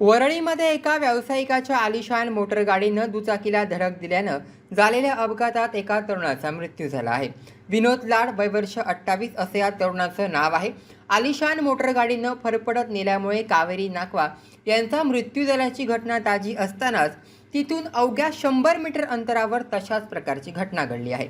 वरळीमध्ये एका व्यावसायिकाच्या आलिशान मोटरगाडीनं दुचाकीला धडक दिल्यानं झालेल्या अपघातात एका तरुणाचा मृत्यू झाला आहे. विनोद लाड वयवर्ष अठ्ठावीस असे या तरुणाचं नाव आहे. आलिशान मोटरगाडीनं फरफडत नेल्यामुळे कावेरी नाकवा यांचा मृत्यू झाल्याची घटना ताजी असतानाच तिथून अवघ्या शंभर मीटर अंतरावर तशाच प्रकारची घटना घडली आहे.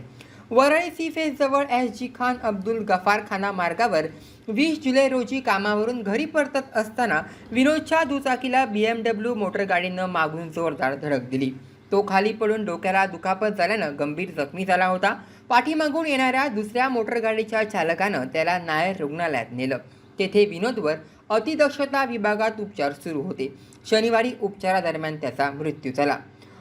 वरळी सी फेसजवळ एस जी खान अब्दुल गफारखाना मार्गावर वीस जुलै रोजी कामावरून घरी परतत असताना विनोदच्या दुचाकीला बी एम डब्ल्यू मोटरगाडीनं मागून जोरदार धडक दिली. तो खाली पडून डोक्याला दुखापत झाल्यानं गंभीर जखमी झाला होता. पाठीमागून येणाऱ्या दुसऱ्या मोटरगाडीच्या चालकानं त्याला नायर रुग्णालयात नेलं. तेथे विनोदवर अतिदक्षता विभागात उपचार सुरू होते. शनिवारी उपचारादरम्यान त्याचा मृत्यू झाला.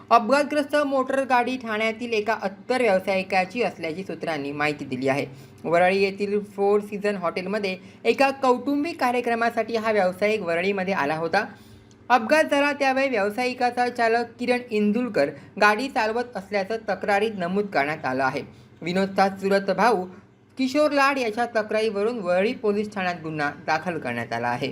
अपघातग्रस्त मोटर गाडी ठाण्यातील एका अत्तर व्यावसायिकाची असल्याची सूत्रांनी माहिती दिली आहे. वरळी येथील फोर सीझन हॉटेलमध्ये एका कौटुंबिक कार्यक्रमासाठी हा व्यावसायिक वरळीमध्ये आला होता. अपघात झाला त्यावेळी व्यावसायिकाचा चालक किरण इंदुलकर गाडी चालवत असल्याचं तक्रारीत नमूद करण्यात आलं आहे. विनोदचा चुरत भाऊ किशोर लाड याच्या तक्रारीवरून वरळी पोलीस ठाण्यात गुन्हा दाखल करण्यात आला आहे.